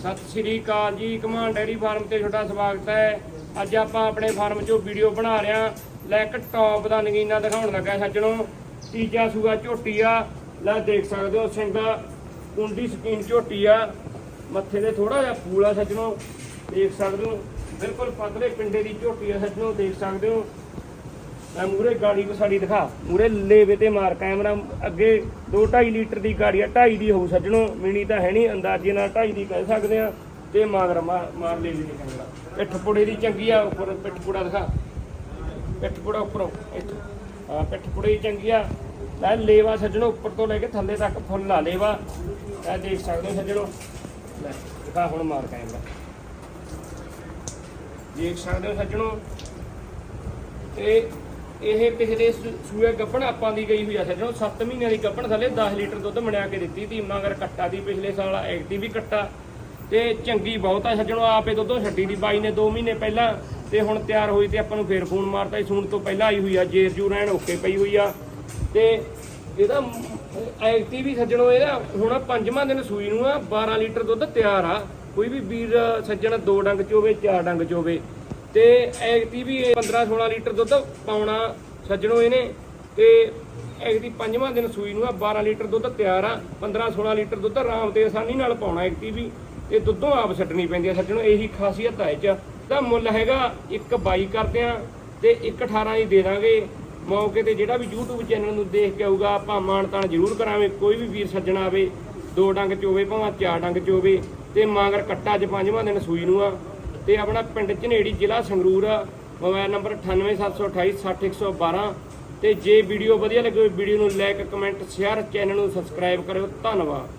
ਸਤਿ ਸ਼੍ਰੀ ਅਕਾਲ ਜੀ ਕਮਾਨ ਡੈਰੀ ਫਾਰਮ ਤੇ ਤੁਹਾਡਾ ਸਵਾਗਤ ਹੈ। ਅੱਜ ਆਪਾਂ ਆਪਣੇ ਫਾਰਮ 'ਚੋਂ ਵੀਡੀਓ ਬਣਾ ਰਹੇ ਹਾਂ। ਲੈ ਇੱਕ ਟੌਪ ਦਾ ਨਗੀਨਾ ਦਿਖਾਉਣ ਲੱਗਾ ਸੱਜਣੋ। ਤੀਜਾ ਸੂਆ ਝੋਟੀ ਆ ਲੈ ਦੇਖ ਸਕਦੇ ਹੋ ਸਿੰਘਾ ਕੁੰਡੀ ਸਕੀਨ ਝੋਟੀ ਆ। ਮੱਥੇ ਤੇ ਥੋੜਾ ਜਿਹਾ ਫੂਲ ਆ ਸੱਜਣੋ। ਦੇਖ ਸਕਦੇ ਹੋ, ਬਿਲਕੁਲ ਪਤਲੇ ਪਿੰਡੇ ਦੀ ਝੋਟੀ ਆ ਸੱਜਣੋ, ਦੇਖ ਸਕਦੇ ਹੋ। ਮੈਂ ਮੂਰੇ ਗਾੜੀ ਕੋ ਸਾਡੀ ਦਿਖਾ। ਮੂਰੇ ਲੇਵੇ ਤੇ ਮਾਰ ਕੈਮਰਾ, ਅੱਗੇ 2.5 ਲੀਟਰ ਦੀ ਗਾੜੀ ਆ 2.5 ਦੀ ਹੋਊ ਸੱਜਣੋ। ਮਿਣੀ ਤਾਂ ਹੈ ਨਹੀਂ, ਅੰਦਾਜ਼ੇ ਨਾਲ 2.5 ਦੀ ਕਹਿ ਸਕਦੇ ਆ। ਤੇ ਮਾਰ ਮਾਰ ਲੇਵੇ ਤੇ ਕੈਮਰਾ। ਪਿੱਠ ਪੁੜੇ ਦੀ ਚੰਗੀ ਆ, ਉੱਪਰ ਪਿੱਠ ਪੁੜਾ ਦਿਖਾ। ਪਿੱਠ ਪੁੜਾ ਉੱਪਰੋਂ, ਇੱਥੋਂ। ਪਿੱਠ ਪੁੜੇ ਦੀ ਚੰਗੀ ਆ। ਲੈ ਲੇਵਾ ਸੱਜਣੋ, ਉੱਪਰ ਤੋਂ ਲੈ ਕੇ ਥੱਲੇ ਤੱਕ ਫੁੱਲ ਆ ਲੇਵਾ। ਇਹ ਦੇਖ ਸਕਦੇ ਹੋ ਸੱਜਣੋ। ਲੈ, ਦਿਖਾ ਹੁਣ ਮਾਰ ਕੈਮਰਾ। ਦੇਖ ਸਕਦੇ ਹੋ ਸੱਜਣੋ। ਤੇ ਇਹ ਪਿਛਲੇ ਸੂ- ਸੂਏ ਗੱਪਣ ਆਪਾਂ ਦੀ ਗਈ ਹੋਈ ਆ ਸੱਜਣੋ 7 ਮਹੀਨਿਆਂ ਦੀ ਗੱਪਣ ਥੱਲੇ 10 ਲੀਟਰ ਦੁੱਧ ਮਣਿਆ ਕੇ ਦਿੱਤੀ ਤੀ ਮਗਰ ਕੱਟਾ ਦੀ ਪਿਛਲੇ ਸਾਲ ਐਕਟੀ ਵੀ ਕੱਟਾ। ਤੇ ਚੰਗੀ ਬਹੁਤ ਆ ਸੱਜਣੋ ਆਪੇ ਦੁੱਧੋਂ ਛੱਡੀ ਦੀ। ਬਾਈ ਨੇ 2 ਮਹੀਨੇ ਪਹਿਲਾਂ ਤੇ ਹੁਣ ਤਿਆਰ ਹੋਈ ਤੇ ਆਪਾਂ ਨੂੰ ਫੇਰ ਫੋਨ ਮਾਰਤਾ ਸੀ। ਸੂਣ ਤੋਂ ਪਹਿਲਾਂ ਆਈ ਹੋਈ ਆ, ਜੇਰ ਜੂ ਰਹਿਣ ਓਕੇ ਪਈ ਹੋਈ ਆ। ਤੇ ਇਹਦਾ ਐਕਟੀ ਵੀ ਸੱਜਣੋ, ਇਹਦਾ ਹੁਣ ਪੰਜਵਾਂ ਦਿਨ ਸੂਈ ਨੂੰ ਆ 12 ਲੀਟਰ ਦੁੱਧ ਤਿਆਰ ਆ। ਕੋਈ ਵੀ ਵੀਰ ਸੱਜਣ ਦੋ ਡੰਗ ਚ ਹੋਵੇ, ਚਾਰ ਡੰਗ ਚ ਹੋਵੇ। ਤੇ ਐਗਤੀ ਵੀ 15 16 ਲੀਟਰ ਦੁੱਧ ਪਾਉਣਾ ਸੱਜਣੋ ਇਹਨੇ ਤੇ ਐਗਤੀ ਪੰਜਵਾਂ ਦਿਨ ਸੂਈ ਨੂੰ ਆ 12 ਲੀਟਰ ਦੁੱਧ ਤਿਆਰ ਆ 15 16 ਲੀਟਰ ਦੁੱਧ ਆਰਾਮ ਤੇ ਆਸਾਨੀ ਨਾਲ ਪਾਉਣਾ ਐਗਤੀ ਵੀ। ਤੇ ਦੁੱਧੋਂ ਆਪ ਛੱਡਣੀ ਪੈਂਦੀ ਆ ਸੱਜਣੋ ਇਹੀ ਖਾਸੀਅਤ ਹੈ ਇਹ ਚ। ਤਾਂ ਮੁੱਲ ਹੈਗਾ 1.22 ਕਰਦੇ ਆ ਤੇ 1.18 ਹੀ ਦੇ ਦਾਂਗੇ। ਮੌਕੇ ਤੇ ਜਿਹੜਾ ਵੀ YouTube ਚੈਨਲ ਨੂੰ ਦੇਖ ਕੇ ਆਊਗਾ, ਆਪਾਂ ਮਾਣ ਤਾਣ ਜ਼ਰੂਰ ਕਰਾਂਗੇ, ਕੋਈ ਵੀ ਵੀਰ ਸੱਜਣ ਆਵੇ, ਦੋ ਡੰਗ ਚੋਵੇ ਭਾਵੇਂ ਚਾਰ ਡੰਗ ਚੋਵੇ ਹੋਵੇ ਤੇ ਮਾਂਗਰ ਕੱਟਾ ਚ ਪੰਜਵਾਂ ਦਿਨ ਸੂਈ ਨੂੰ ਆ। ਤੇ ਆਪਣਾ ਪਿੰਡ ਝਨੇੜੀ ਜ਼ਿਲ੍ਹਾ ਸੰਗਰੂਰ ਆ ਮੋਬਾਈਲ ਨੰਬਰ 9872860112 ਤੇ ਜੇ ਵੀਡੀਓ ਵਧੀਆ ਲੱਗੇ ਵੀਡੀਓ ਨੂੰ ਲਾਈਕ, ਕਮੈਂਟ, ਸ਼ੇਅਰ, ਚੈਨਲ ਨੂੰ ਸਬਸਕ੍ਰਾਈਬ ਕਰਿਓ। ਧੰਨਵਾਦ।